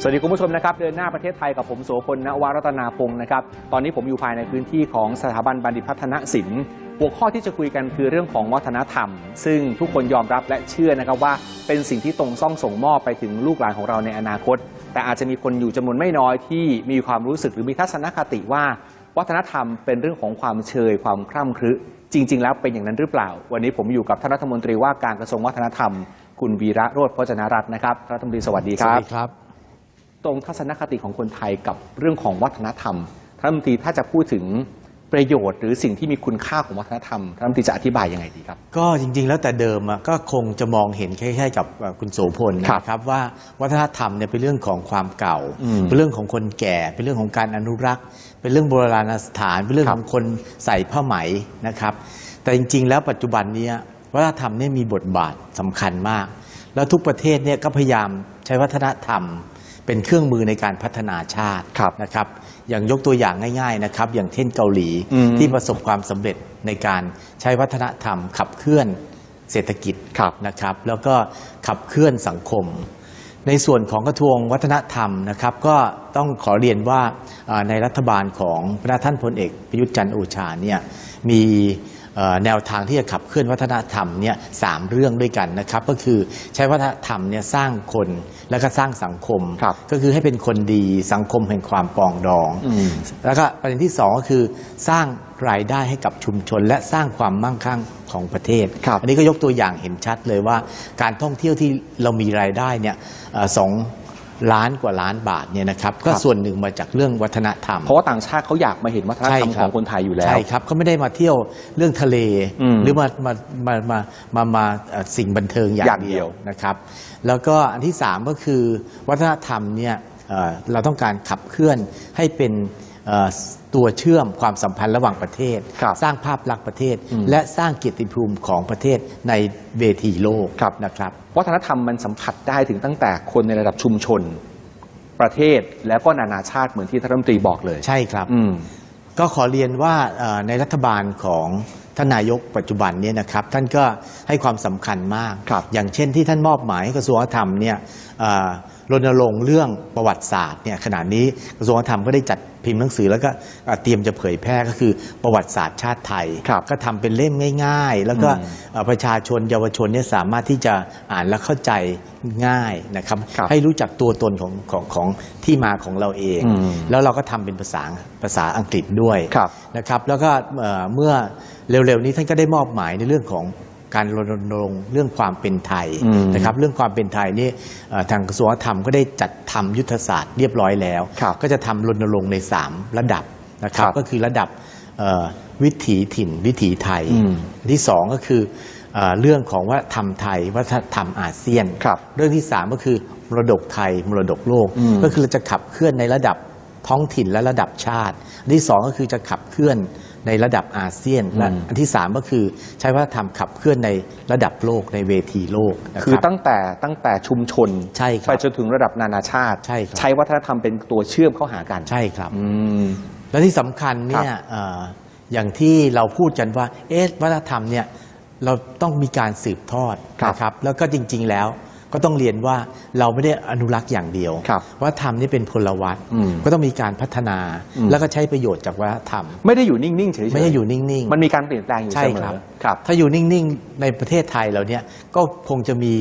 สวัสดีคุณผู้ชมนะครับ เดินหน้าประเทศไทยกับผมโสพลนวารัตนาพงศ์นะครับ ตอนนี้ผมอยู่ภายในพื้นที่ของสถาบันบัณฑิตพัฒนศิลป์หัวข้อที่จะคุยกันคือเรื่องของวัฒนธรรม ซึ่งทุกคนยอมรับและเชื่อนะครับว่าเป็นสิ่งที่ตรงซ่องส่งมอบไปถึงลูกหลานของเราในอนาคต แต่อาจจะมีคนอยู่จำนวนไม่น้อยที่มีความรู้สึกหรือมีทัศนคติว่า วัฒนธรรมเป็นเรื่องของความเชยความคร่ำครึจริง ๆ แล้วเป็นอย่างนั้นหรือเปล่า วันนี้ผมอยู่กับท่านรัฐมนตรีว่าการกระทรวงวัฒนธรรม คุณวีระโรจน์พจนรัตน์นะครับรัฐมนตรีสวัสดีคสวัสดีครับ ตรงทัศนคติของคนไทยกับเรื่องของวัฒนธรรมท่านรัฐมนตรีถ้าจะพูดถึงประโยชน์หรือสิ่งที่มีคุณค่าของวัฒนธรรมท่านรัฐมนตรีจะอธิบายยังไงดีครับ ก็จริง ๆ แล้วแต่เดิมอะก็คงจะมองเห็นคล้ายๆกับเอ่อคุณโสพลครับนะครับว่าวัฒนธรรมเนี่ยเป็นเรื่องของความเก่าอืมเป็นเรื่องของคนแก่ เป็นเรื่องของการอนุรักษ์ เป็นเรื่องโบราณสถาน เป็นเรื่องครับของคนใส่ผ้าไหมนะครับ แต่จริง ๆ แล้วปัจจุบันเนี้วัฒนธรรมเนี่ยมีบทบาทสำคัญมาก แล้วทุกประเทศเนี่ยก็พยายามใช้วัฒนธรรม เป็นเครื่องมือในการพัฒนาชาติครับนะครับ อย่างยกตัวอย่างง่าย ๆนะครับ อย่างเช่นเกาหลีอืมที่ประสบความสำเร็จในการใช้วัฒนธรรม ขับเคลื่อนเศรษฐกิจครับนะครับ แล้วก็ขับเคลื่อนสังคม ในส่วนของกระทรวงวัฒนธรรมนะครับ ก็ต้องขอเรียนว่าเอ่อในรัฐบาลของพระท่านพลเอกประยุทธ์จันทร์โอชาเนี่ยมีเอ่อ แนวทางที่จะขับเคลื่อนวัฒนธรรมเนี่ยสามเรื่องด้วยกันนะครับ ก็คือใช้วัฒนธรรมเนี่ยสร้างคนแล้วก็สร้างสังคมครับก็คือให้เป็นคนดีสังคมแห่งความปรองดองอืมแล้วก็ประเด็นที่สองก็คือสร้างรายได้ให้กับชุมชน และสร้างความมั่งคั่งของประเทศครับอันนี้ก็ยกตัวอย่างเห็นชัดเลยว่า การท่องเที่ยวที่เรามีรายได้เนี่ยเอ่อสอง ล้านกว่าล้านบาทเนี่ยนะครับก็ส่วนหนึ่งมาจากเรื่องวัฒนธรรม เพราะว่าต่างชาติเขาอยากมาเห็นวัฒนธรรมใช่คขรับองคนไทยอยู่แล้ว ใช่ครับเขาไม่ได้มาเที่ยวเรื่องทะเลอืมหรือมามามามามามาเอ่อสิ่งบันเทิงอย่าอย่างงเดีเดียยววนะครับ แล้วก็อันที่สามก็คือวัฒนธรรมเนี่ยเอ่อเราต้องการขับเคลื่อนให้เป็นเอ่อ ตัวเชื่อมความสัมพันธ์ระหว่างประเทศครับสร้างภาพลักษณ์ประเทศอืมและสร้างเกียรติภูมิของประเทศในเวทีโลกครับนะครับวัฒนธรรมมันสัมผัสได้ถึงตั้งแต่คนในระดับชุมชน ประเทศแล้วก็นานาชาติเหมือนที่ท่านรัฐมนตรีบอกเลย ใช่ครับอืมก็ขอเรียนว่าเอ่อในรัฐบาลของท่านนายกปัจจุบันเนี่ยนะครับท่านก็ให้ความสำคัญมากครับอย่างเช่นที่ท่านมอบหมายให้กระทรวงวัฒนธรรมเนี่ยเอ่อ รณรงค์เรื่องประวัติศาสตร์เนี่ยขณะนี้กระทรวงวัฒนธรรมก็ได้จัดพิมพ์หนังสือแล้วก็เอ่อเตรียมจะเผยแพร่ก็คือประวัติศาสตร์ชาติไทยครับก็ทำเป็นเล่มง่าย ๆ แล้วก็อืมเอ่อประชาชนเยาวชนเนี่ยสามารถที่จะอ่านและเข้าใจง่ายนะครับครับให้รู้จักตัวตนของของของที่มาของเราเองอืมแล้วเราก็ทำเป็นภาษาภาษาอังกฤษด้วยครับนะครับ แล้วก็เอ่อเมื่อเร็วๆนี้ท่านก็ได้มอบหมายในเรื่องของ การรณรงค์เรื่องความเป็นไทยอืมนะครับเรื่องความเป็นไทยนี่เอ่อทางกระทรวงวัฒนธรรมก็ได้จัดทำยุทธศาสตร์เรียบร้อยแล้วครับก็จะทำรณรงค์ใน 3 ระดับนะครับครับก็คือระดับเอ่อวิถีถิ่นวิถีไทยอืมที่สองก็คือเอ่อเรื่องของวัฒนธรรมไทยวัฒนธรรมอาเซียนครับเรื่องที่สามก็คือมรดกไทยมรดกโลกอืมก็คือเราจะขับเคลื่อนในระดับท้องถิ่นและระดับชาติอันที่สองก็คือจะขับเคลื่อน ในระดับอาเซียนและอืมอันที่สามก็คือใช้วัฒนธรรมขับเคลื่อนในระดับโลกในเวทีโลกนะคือรับ ตั้งแต่ตั้งแต่ชุมชนใช่ครับไปจนถึงระดับนานาชาติ ใช่ครับ ใช้วัฒนธรรมเป็นตัวเชื่อมเข้าหากันใช่ครับ อืม และที่สำคัญเนี่ยเอ่ออย่างที่เราพูดกันว่าเอ๊ะวัฒนธรรมเนี่ยเราต้องมีการสืบทอดครับนะครับ แล้วก็จริง ๆ แล้ว ก็ต้องเรียนว่าเราไม่ได้อนุรักษ์อย่างเดียวครับวัฒนธรรมนี่เป็นพลวัตอืมก็ต้องมีการพัฒนาอืมแล้วก็ใช้ประโยชน์จากวัฒนธรรม ไม่ได้อยู่นิ่งๆเฉยๆไม่ได้อยู่นิ่งๆ มันมีการเปลี่ยนแปลงอยู่ใช่เสมครับอครับ ถ้าอยู่นิ่งๆในประเทศไทยเราเนี่ยก็คงจะมี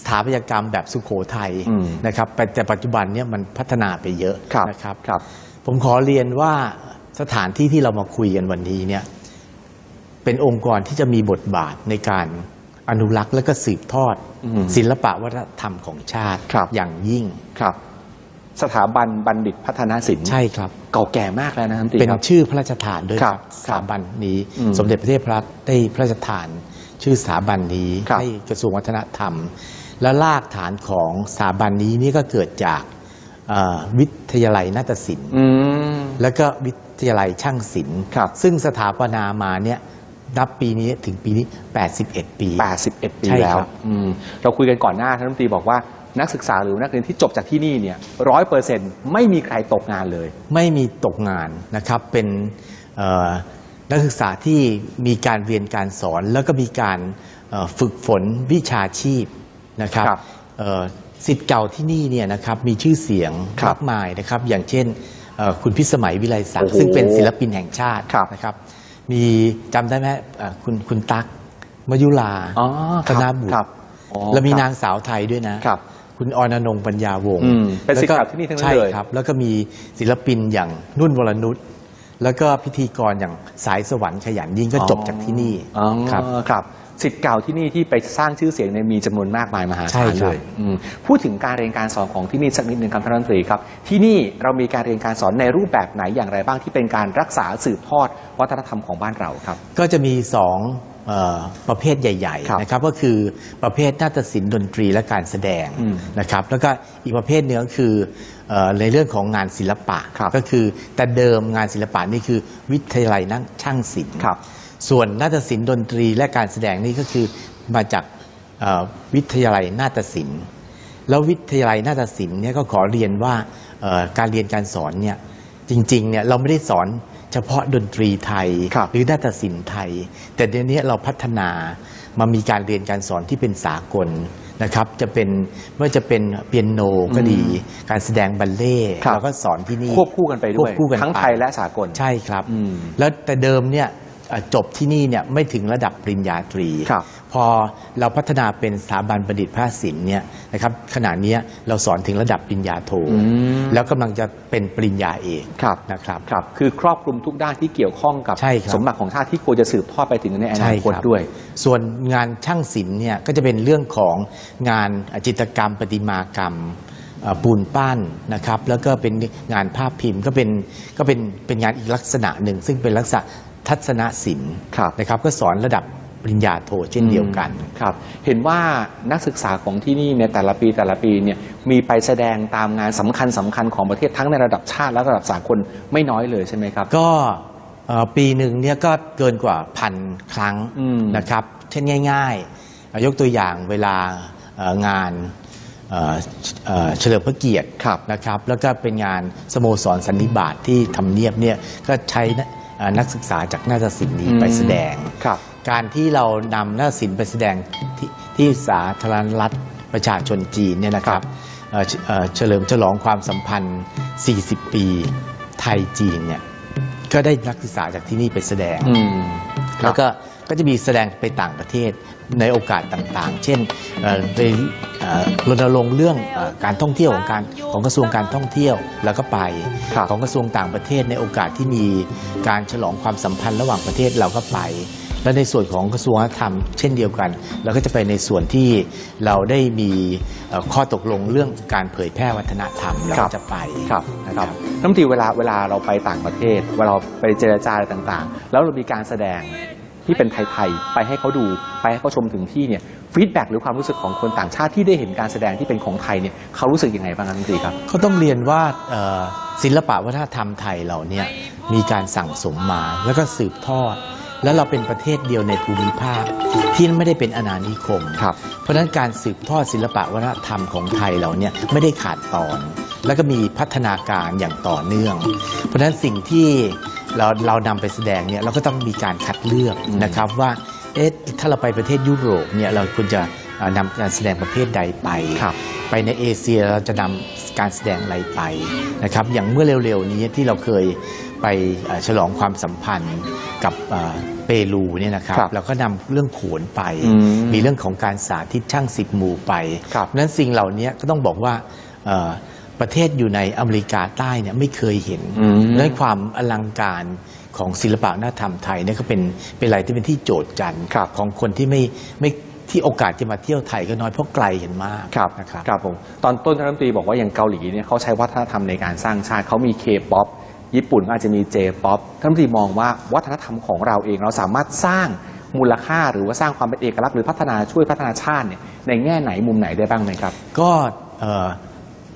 สถาปัตยกรรมแบบสุโขทัยอืมนะครับแต่แต่ปัจจุบันเนี่ยมันพัฒนาไปเยอะครับนะครับครับผมขอเรียนว่าสถานที่ที่เรามาคุยกันวันนี้เนี่ยเป็นองค์กรที่จะมีบทบาทในการ อนุรักษ์และก็สืบทอดอืมศิลปะวัฒนธรรมของชาติครับ อย่างยิ่งครับ สถาบันบัณฑิตพัฒนาศิลป์ใช่ครับ เก่าแก่มากแล้วนะครับ เป็นครับชื่อพระราชทานด้วยคครัรับบสถาบันนี้ อืมสมเด็จพระเทพรัตน์ได้พระราชทานชื่อสถาบันนี้ครับให้กระทรวงวัฒนธรรม และรากฐานของสถาบันนี้นี่ก็เกิดจากเอ่อวิทยาลัยนาฏศิลป์อืมแล้วก็วิทยาลัยช่างศิลป์ครับซึ่งสถาปนามาเนี่ย นับปีนี้ถึงปีนี้ 81 ปี 81 ปีใช่แล้วครับ อืมเราคุยกันก่อนหน้าท่านรัฐมนตรีบอกว่านักศึกษาหรือนักเรียนที่จบจากที่นี่เนี่ยร้อยเปอร์เซ็นต์ไม่มีใครตกงานเลย ไม่มีตกงานนะครับเป็นเอ่อนักศึกษาที่มีการเรียนการสอน แล้วก็มีการเอ่อฝึกฝนวิชาชีพนะครับครับเอ่อสิทธิ์เก่าที่นี่เนี่ยนะครับมีชื่อเสียงครับมากมายนะครับ อย่างเช่นเอ่อคุณพิสมัยวิไลศักโอ้ดิ์โหซึ่งเป็นศิลปินแห่งชาติครับ นะครับ มีจำได้ไหมเอ่อคุณคุณตั๊กมยุลาอ๋อธนบุตรครับอ๋อแล้วมีครับนางสาวไทยด้วยนะครับคุณอรนงปัญญาวงศ์อืมเป็นศิษย์แล้วเก่าที่นี่ทั้งนั้นใช่เลย ครับ แล้วก็มีศิลปินอย่างนุ่นวรนุชแล้วก็พิธีกรอย่างสายสวรรค์ขยันยิ่งก็จบจากที่นี่อ๋อครับ ครับ สิทธิ์เก่าที่นี่ที่ไปสร้างชื่อเสียงเนี่ยมีจำนวนมากมายมหาใช่ศาลครับเลยอืมพูดถึงการเรียนการสอนของที่นี่สักนิดหนึ่งครับท่านรัฐมนตรีครับ ที่นี่เรามีการเรียนการสอนในรูปแบบไหนอย่างไรบ้างที่เป็นการรักษาสืบทอดวัฒนธรรมของบ้านเราครับ ก็จะมีสองเอ่อประเภทใหญ่ครับๆนะครับก็คือประเภทนาฏศิลป์ดนตรีและการแสดงอืมนะครับแล้วก็อีกประเภทหนึงก็คือเอ่อในเรื่องของงานศิลปะครับก็คือแต่เดิมงานศิลปะนี่คือวิทยาลัยนั่งช่างศิลป์ครับ ส่วนนาฏศิลป์ดนตรีและการแสดงนี่ก็คือมาจากเอ่อวิทยาลัยนาฏศิลป์ แล้ววิทยาลัยนาฏศิลป์เนี่ยก็ขอเรียนว่าเอ่อการเรียนการสอนเนี่ยจริงๆเนี่ยเราไม่ได้สอนเฉพาะดนตรีไทยครับหรือนาฏศิลป์ไทย แต่เดี๋ยวนี้เราพัฒนามามีการเรียนการสอนที่เป็นสากลนะครับจะเป็นไม่ว่าจะเป็นเปียโนก็ดี การแสดงบัลเล่ต์ครับเราก็สอนที่นี่ควบคู่กันไปด้วยควบคู่กันทั้งไปไทยและสากลใช่ครับอืมแล้วแต่เดิมเนี่ยเอ่อ จบที่นี่เนี่ยไม่ถึงระดับปริญญาตรี ครับพอเราพัฒนาเป็นสถาบันประดิษฐ์พระศิลป์เนี่ยนะครับขณะเนี้ยเราสอนถึงระดับปริญญาโท อืม แล้วกำลังจะเป็นปริญญาเอกครับนะครับ ครับคือครอบคลุมทุกด้านที่เกี่ยวข้องกับ ใช่ครับ สมบัติของชาติที่ควรจะสืบทอดไปถึงในอใช่นาคตครับด้วย ส่วนงานช่างศิลป์เนี่ยก็จะเป็นเรื่องของงานจิตรกรรมประติมากรรมเอ่อปูนปั้นนะครับ แล้วก็เป็นงานภาพพิมพ์ก็เป็นก็เป็นเป็นงานอีกลักษณะหนึ่ง ซึ่งเป็นลักษณะ ทัศนศิลป์ครับนะครับก็สอนระดับปริญญาโทเช่นเดียวกันครับเห็นว่านักศึกษาของที่นี่ในแต่ละปีแต่ละปีเนี่ยมีไปแสดงตามงานสำคัญสำคัญของประเทศทั้งในระดับชาติและระดับสากลไม่น้อยเลยใช่ไหมครับ ก็เอ่อปีหนึ่งเนี่ยก็เกินกว่าพันครั้งอืมนะครับ เช่นง่ายๆเอ่อยกตัวอย่างเวลาเอ่องานเอ่อเอ่อเฉลิมพระเกียรติครับนะครับ แล้วก็เป็นงานสโมสรสันนิบาตที่ทำเนียบเนี่ยก็ใช้ นะเอ่อนักศึกษาจากนาฏศิลป์นี้ไปแสดง ครับ การที่เรานำนาฏศิลป์ไปแสดงที่ที่สาธารณรัฐประชาชนจีนเนี่ยนะครับเอ่อเฉเอ่อเฉลิมฉลองความสัมพันธ์ 40 ปีไทยจีนเนี่ยก็ได้นักศึกษาจากที่นี่ไปแสดง อืม ครับ แล้วก็ ก็จะมีแสดงไปต่างประเทศในโอกาสต่างๆ เช่นเอ่อไปเอ่อรณรงค์เรื่องเอ่อการท่องเที่ยวของการของกระทรวงการท่องเที่ยวแล้วก็ไปครับของกระทรวงต่างประเทศในโอกาสที่มีการฉลองความสัมพันธ์ระหว่างประเทศเราก็ไปและในส่วนของกระทรวงวัฒนธรรมเช่นเดียวกัน เราก็จะไปในส่วนที่เราได้มีเอ่อข้อตกลงเรื่องการเผยแพร่วัฒนธรรมเราครัก็บจะไปครับนะคครัรับบน้ำทีเวลาเวลาเราไปต่างประเทศ เวลาเราไปเจรจาอะไรต่างๆ แล้วเรามีการแสดง ที่เป็นไทยๆไปให้เขาดูไปให้เขาชมถึงที่เนี่ยฟีดแบ็หรือความรู้สึกของคนต่างชาติที่ได้เห็นการแสดงที่เป็นของไทยเนี่ยเขารู้สึกยังไงบ้างครับน้ำทีครับเขาต้องเรียนว่าเอ่อศิลปะวัฒนธรรมไทยเราเนี่ยมีการสั่งสมมาแล้วก็สืบทอด แล้วเราเป็นประเทศเดียวในภูมิภาคที่ไม่ได้เป็นอาณานิคมครับเพราะฉะนั้นการสืบทอดศิลปะวัฒนธรรมของไทยเราเนี่ยไม่ได้ขาดตอน แล้วก็มีพัฒนาการอย่างต่อเนื่อง เพราะฉะนั้นสิ่งที่ เราเรานำไปแสดงเนี่ยเราก็ต้องมีการคัดเลือกนะครับว่าเอ๊ะถ้าเราไปประเทศยุโรปเนี่ยเราควรจะเอ่อนำการแสดงประเภทใดไป ครับไปในเอเชียเราจะนำการแสดงอะไรไปนะครับอย่างเมื่อเร็วๆนี้ที่เราเคยไปเอ่อฉลองความสัมพันธ์กับเอ่อเปรูเนี่ยนะครับครับเราก็นำเรื่องโขนไป อืมมีเรื่องของการสาธิตช่างสิบหมู่ไปครับ เพราะฉะนั้นสิ่งเหล่านี้ก็ต้องบอกว่าเอ่อ ประเทศอยู่ในอเมริกาใต้เนี่ยไม่เคยเห็นอืมและความอลังการของศิลปะวัฒนธรรมไทยเนี่ยก็เป็นเป็นอะไรที่เป็นที่โจทย์จันทร์ครับของคนที่ไม่ไม่ที่โอกาสจะมาเที่ยวไทยก็น้อยเพราะไกลกันมากครับนะครับครับผมตอนต้นท่านรัฐมนตรีบอกว่าอย่างเกาหลีเนี่ยเขาใช้วัฒนธรรมในการสร้างชาติเขามีเคป๊อปญี่ปุ่นก็อาจจะมีเจป๊อปท่านรัฐมนตรีมองว่าวัฒนธรรมของเราเองเราสามารถสร้างมูลค่าหรือว่าสร้างความเป็นเอกลักษณ์หรือพัฒนาช่วยพัฒนาชาติเนี่ยในแง่ไหนมุมไหนได้บ้างไหมครับ ก็เอ่อ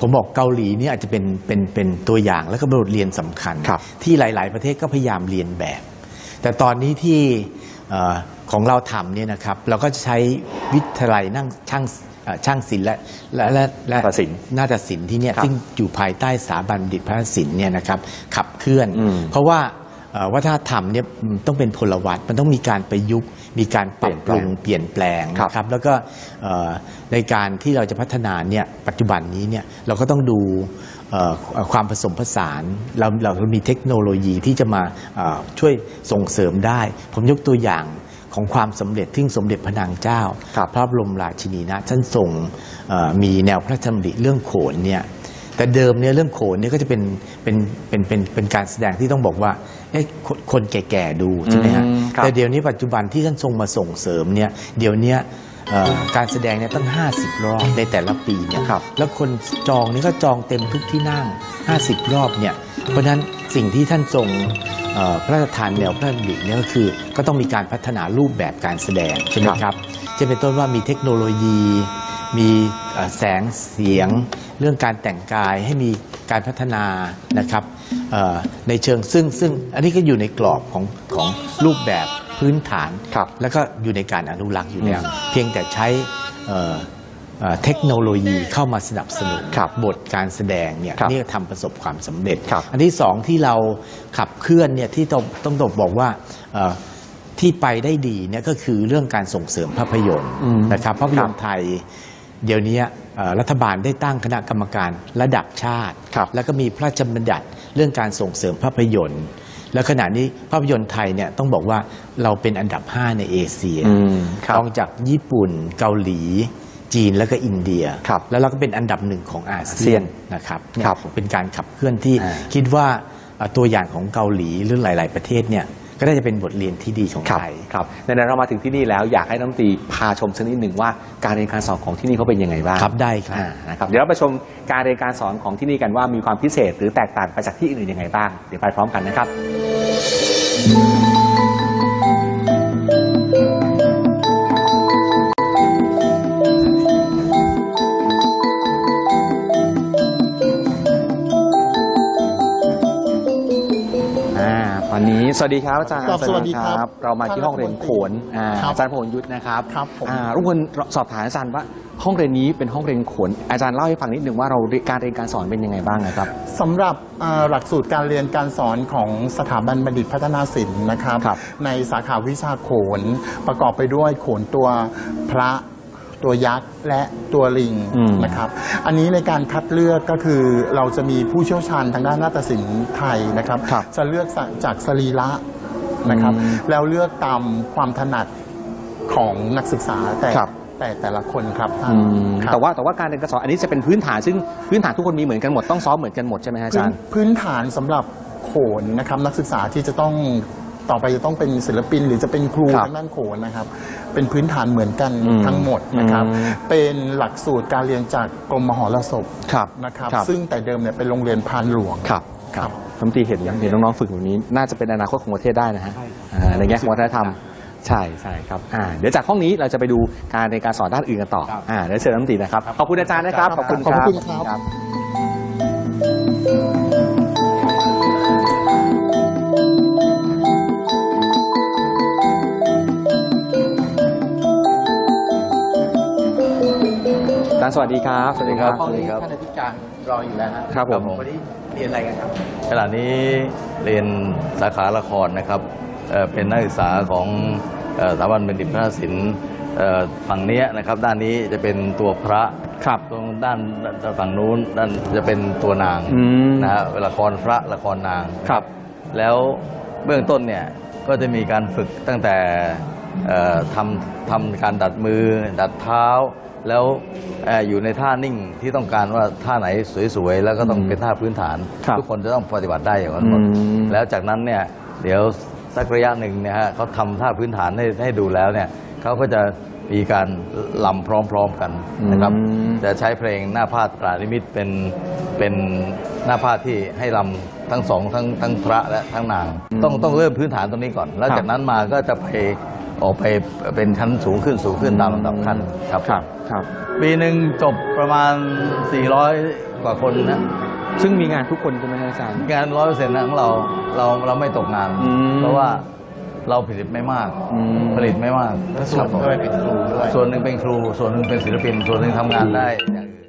ผมบอกเกาหลีเนี่ยอาจจะเป็นเป็นเป็นตัวอย่างและก็เป็นบทเรียนสำคัญครับที่หลาย ๆ ประเทศก็พยายามเรียนแบบ แต่ตอนนี้ที่เอ่อของเราทำเนี่ยนะครับเราก็จะใช้วิทยาลัยนั่งช่างเอ่อช่างศิลป์และและและและนาฏศิลป์นาฏศิลป์ที่เนี่ยครับซึ่งอยู่ภายใต้สถาบันดิตพระศิลป์เนี่ยนะครับขับเคลื่อนอืมเพราะว่าเเอ่อ วัฒนธรรมเนี่ยมันต้องเป็นพลวัตมันต้องมีการประยุกต์ มีการปรับปรุงเปลี่ยนแปลงครับนะครับแล้วก็เอ่อในการที่เราจะพัฒนาเนี่ยปัจจุบันนี้เนี่ยเราก็ต้องดูเอ่อเอ่อความผสมผสานเราเรามีเทคโนโลยีที่จะมาเอ่อช่วยส่งเสริมได้ ผมยกตัวอย่างของความสำเร็จที่สมเด็จพระนางเจ้าครับพระบรมราชินีนะท่านทรงเอ่อมีแนวพระราชดำริเรื่องโขนเนี่ย แต่เดิมเนี่ยเรื่องโขนเนี่ยก็จะเป็นเป็นเป็นเป็นเป็นการแสดงที่ต้องบอกว่าเอ๊ะคนคนแก่ๆดูใช่ไหมฮะอืมครับ แต่เดี๋ยวนี้ปัจจุบันที่ท่านทรงมาส่งเสริมเนี่ยเดี๋ยวเนี้ยเอ่อการแสดงเนี่ยตั้ง 50 รอบในแต่ละปีเนี่ยครับแล้วคนจองนี่ก็จองเต็มทุกที่นั่ง 50 รอบเนี่ยเพราะฉะนั้นสิ่งที่ท่านทรงเอ่อพระราชทานแนวพระราชดำริเนี่ยก็คือก็ต้องมีการพัฒนารูปแบบการแสดงใช่ไหมครับจะเป็นต้นว่ามีเทคโนโลยี มีเอ่อแสงเสียง เรื่องการแต่งกายให้มีการพัฒนานะครับเอ่อในเชิงซึ่งซึ่งอันนี้ก็อยู่ในกรอบของของรูปแบบพื้นฐานครับแล้วก็อยู่ในการอนุรักษ์อยู่แล้วอืมเพียงแต่ใช้เอ่อเอ่อเทคโนโลยีเข้ามาสนับสนุนครับบทการแสดงเนี่ยครับนี่ก็ทำประสบความสำเร็จครับอันที่สองที่เราขับเคลื่อนเนี่ยที่ต้องต้องบอกว่าเอ่อที่ไปได้ดีเนี่ยก็คือเรื่องการส่งเสริมภาพยนตร์อืมนะครับภาพยนตร์ไทยเดี๋ยวนี้เอ่อ รัฐบาลได้ตั้งคณะกรรมการระดับชาติครับแล้วก็มีพระราชบัญญัติเรื่องการส่งเสริมภาพยนตร์ แล้วขณะนี้ภาพยนตร์ไทยเนี่ยต้องบอกว่าเราเป็นอันดับ 5 ในเอเชียอืมครับรองจากญี่ปุ่นเกาหลีจีนแล้วก็อินเดียครับแล้วเราก็เป็นอันดับหนึ่งของอาอาเซีเซียยนนนะครับเนี่ยครับเป็นการขับเคลื่อนที่อ่าคิดว่าเอ่อตัวอย่างของเกาหลีหรือหลาย ๆ ประเทศเนี่ย ก็ได้จะเป็นบทเรียนที่ดีของครับไทยครับในนั้นเรามาถึงที่นี่แล้วอยากให้น้ำตรีพาชมสักนิดหนึ่งว่าการเรียนการสอนของที่นี่เขาเป็นยังไงบ้างครับได้ครับอ่านะครับเดี๋ยวเราไปชมการเรียนการสอนของที่นี่กันว่ามีความพิเศษหรือแตกต่างไปจากที่อื่นยังไงบ้างเดี๋ยวไปพร้อมกันนะครับ สวัสดีครับอาจารย์ครับสวัสดีครับ เรามาที่ห้องเรียนโขนอ่าครับอาจารย์พลยุทธ์นะครับครับผมอ่ารุกคนสอบถามอาจารย์ว่าห้องเรียนนี้เป็นห้องเรียนโขน อาจารย์เล่าให้ฟังนิดหนึ่งว่าเราการเรียนการสอนเป็นยังไงบ้างนะครับสำหรับอ่าหลักสูตรการเรียนการสอนของสถาบันบัณฑิตพัฒนาศิลป์นะครับครับในสาขาวิชาโขน ประกอบไปด้วยโขนตัวพระ ตัวยักษ์และตัวลิงอืม นะครับ อันนี้ในการคัดเลือกก็คือเราจะมีผู้เชี่ยวชาญทางด้านนาฏศิลป์ไทยนะครับ ครับจะเลือกจากสรีระนะครับ อืมแล้วเลือกตามความถนัดของนักศึกษาแต่ครับ แต่แต่ละคนครับท่านอืมครับ แต่ว่าแต่ว่าการเรียนการสอนอันนี้จะเป็นพื้นฐานซึ่งพื้นฐานทุกคนมีเหมือนกันหมดต้องซ้อมเหมือนกันหมดใช่ไหมฮะอาพื้จานรย์พื้นฐานสำหรับโขนนะครับนักศึกษาที่จะต้อง ต่อไปจะต้องเป็นศิลปินหรือจะเป็นครูครับทางด้านโขนนะครับ เป็นพื้นฐานเหมือนกันอืมทั้งหมดนะครับ อืม เป็นหลักสูตรการเรียนจากกรมมหรสพครับนะครับครับ ซึ่งแต่เดิมเนี่ยเป็นโรงเรียนพานหลวง ครับครับน้ำตรีเห็นเห็นน้องๆฝึกแบบนี้ น่าจะเป็นอนาคตของประเทศได้นะฮะอ่าในแง่ของวัฒนธรรม ใช่ใช่ครับอ่าเดี๋ยวจากห้องนี้เราจะไปดูการเรียนการสอนด้านอื่นกันต่อครับอ่าเดี๋ยวเชิญน้ำตรีนะครับ ขอบคุณอาจารย์นะครับ ขอบคุณขอบครับคุณครับอาจารย์สวัสดีครับ สวัสดีครับห้องนี้ท่านอธิการรออยู่แล้วฮะครับผมวันนี้เรียนอะไรกันครับขณะนี้เรียนสาขาละครนะครับเอ่อเป็นนักศึกษาของเอ่อสถาบันบัณฑิตพัฒนศิลป์เอ่อฝั่งเนี้ยนะครับด้านนี้จะเป็นตัวพระครับตรงด้านด้านฝั่งนู้นด้านจะเป็นตัวนางอืมนะฮะละครพระละครนางครับ แล้วเบื้องต้นเนี่ยก็จะมีการฝึกตั้งแต่เอ่อทำทำการดัดมือ ดัดเท้า แล้วเอ่ออยู่ในท่านิ่งที่ต้องการว่าท่าไหนสวยๆ แล้วก็ต้องเป็นท่าพื้นฐานครับทุกคนจะต้องปฏิบัติได้อย่างนั้นหมดอืมแล้วจากนั้นเนี่ยเดี๋ยวสักระยะหนึ่งเนี่ยฮะเขาทำท่าพื้นฐานให้ให้ดูแล้วเนี่ยเขาก็จะมีการลำพร้อมๆกันนะครับอืมจะใช้เพลงหน้าพาดตรานิมิตเป็นเป็นหน้าพาดที่ให้ลำทั้งสองทั้งทั้งพระและทั้งนาง ต้องต้องเริ่มพื้นฐานตรงนี้ก่อน แล้วครับจากนั้นมาก็จะไป ออกไปเป็นชั้นสูงขึ้นสูงขึ้นตามลำดับขั้นครับครับครับ ปีหนึ่งจบประมาณ 400 กว่าคนนะซึ่งมีงานทุกคนใช่ไหมฮะอาจารย์งานร้อยเปอร์เซ็นต์ของเราเราเราไม่ตกงานอืมเพราะว่าเราผลิตไม่มากอืมผลิตไม่มากส่วนด้วยเป็นครูด้วยส่วนหนึ่งเป็นครู ส่วนหนึ่งเป็นศิลปิน ส่วนหนึ่งทำงานได้อย่างอื่น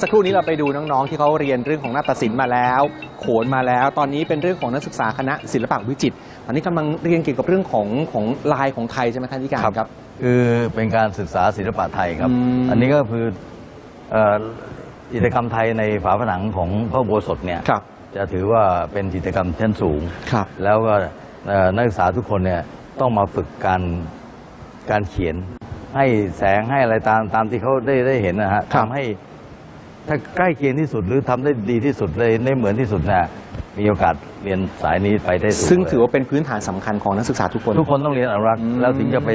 สักครู่นี้เราไปดูน้องๆ ที่เขาเรียนเรื่องของนาฏศิลป์มาแล้ว โขนมาแล้ว ตอนนี้เป็นเรื่องของนักศึกษาคณะศิลปะวิจิตรตอนนี้กำลังเรียนเกี่ยวกับเรื่องของของลายของไทยใช่ไหมท่านที่การครับ คือเป็นการศึกษาศิลปะไทยครับ อืมอันนี้ก็คือเอ่อจิตรกรรมไทยในฝาผนังของพระอุโบสถเนี่ยครับจะถือว่าเป็นจิตรกรรมชั้นสูง ครับ แล้วก็เอ่อนักศึกษาทุกคนเนี่ยต้องมาฝึกการการเขียน ให้แสงให้อะไรตามตามที่เขาได้ได้เห็นนะฮะครับ ทำให้ ถ้าใกล้เคียงที่สุดหรือทำได้ดีที่สุดเลยได้เหมือนที่สุดนะมีโอกาสเรียนสายนี้ไปได้สูงซึ่งเลยถือว่าเป็นพื้นฐานสำคัญของนักศึกษาทุกคน ทุกคนต้องเรียนอนุรักษ์อืมแล้วถึงจะไป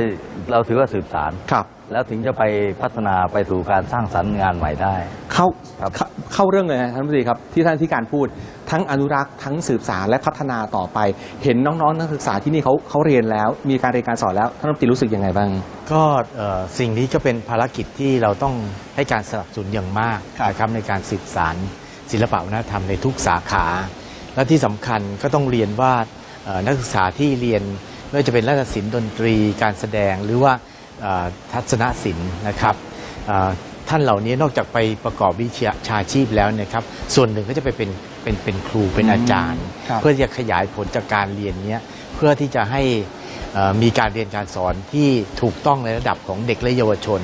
เราถือว่าสืบสารครับ แล้วถึงจะไปพัฒนาไปสู่การสร้างสรรค์งานใหม่ได้ เข้าครับ เข้าเข้าเรื่องเลยนะท่านรัฐมนตรีครับที่ท่านที่การพูดทั้งอนุรักษ์ทั้งสืบสารและพัฒนาต่อไป เห็นน้องๆนักศึกษาที่นี่เขาเขาเรียนแล้ว มีการเรียนการสอนแล้วท่านรัฐมนตรีรู้สึกยังไงบ้าง ก็เอ่อสิ่งนี้ก็เป็นภารกิจที่เราต้องให้การสนับสนุนอย่างมากครับนะครับในการสืบสารศิลปะวัฒนธรรมในทุกสาขา และที่สำคัญก็ต้องเรียนว่าเอ่อนักศึกษาที่เรียนไม่ว่าจะเป็นนาฏศิลป์ดนตรี การแสดง หรือว่าเอ่อ ทัศนศิลป์นะครับเอ่อท่านเหล่านี้นอกจากไปประกอบวิชาชีพแล้วเนะครับ ส่วนหนึ่งก็จะไปเป็นเป็นเป็นครูเป็นอาจารย์ครับเพื่อจะขยายผลจากการเรียนเนี้ยเพื่อที่จะให้เอ่อมีการเรียนการสอนที่ถูกต้องในระดับของเด็กและเยาวชน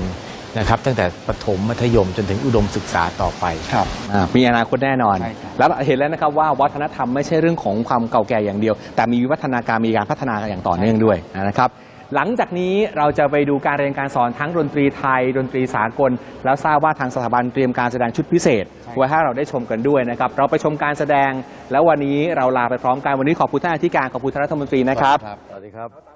นะครับ ตั้งแต่ประถมมัธยมจนถึงอุดมศึกษาต่อไปครับมีอนาคตแน่นอนใช่ครับแล้วเห็นแล้วนะครับว่าวัฒนธรรมไม่ใช่เรื่องของความเก่าแก่อย่างเดียว แต่มีวิวัฒนาการมีการพัฒนาอย่างต่อเนื่องด้วยนะครับ หลังจากนี้เราจะไปดูการเรียนการสอนทั้งดนตรีไทย ดนตรีสากล แล้วทราบว่าทางสถาบันเตรียมการแสดงชุดพิเศษไว้ให้เราได้ชมกันด้วยนะครับ เราไปชมการแสดง แล้ววันนี้เราลาไปพร้อมกันวันนี้ขอบคุณท่านอธิการขอบคุณท่านรัฐมนตรีนะครับ สวัสดีครับ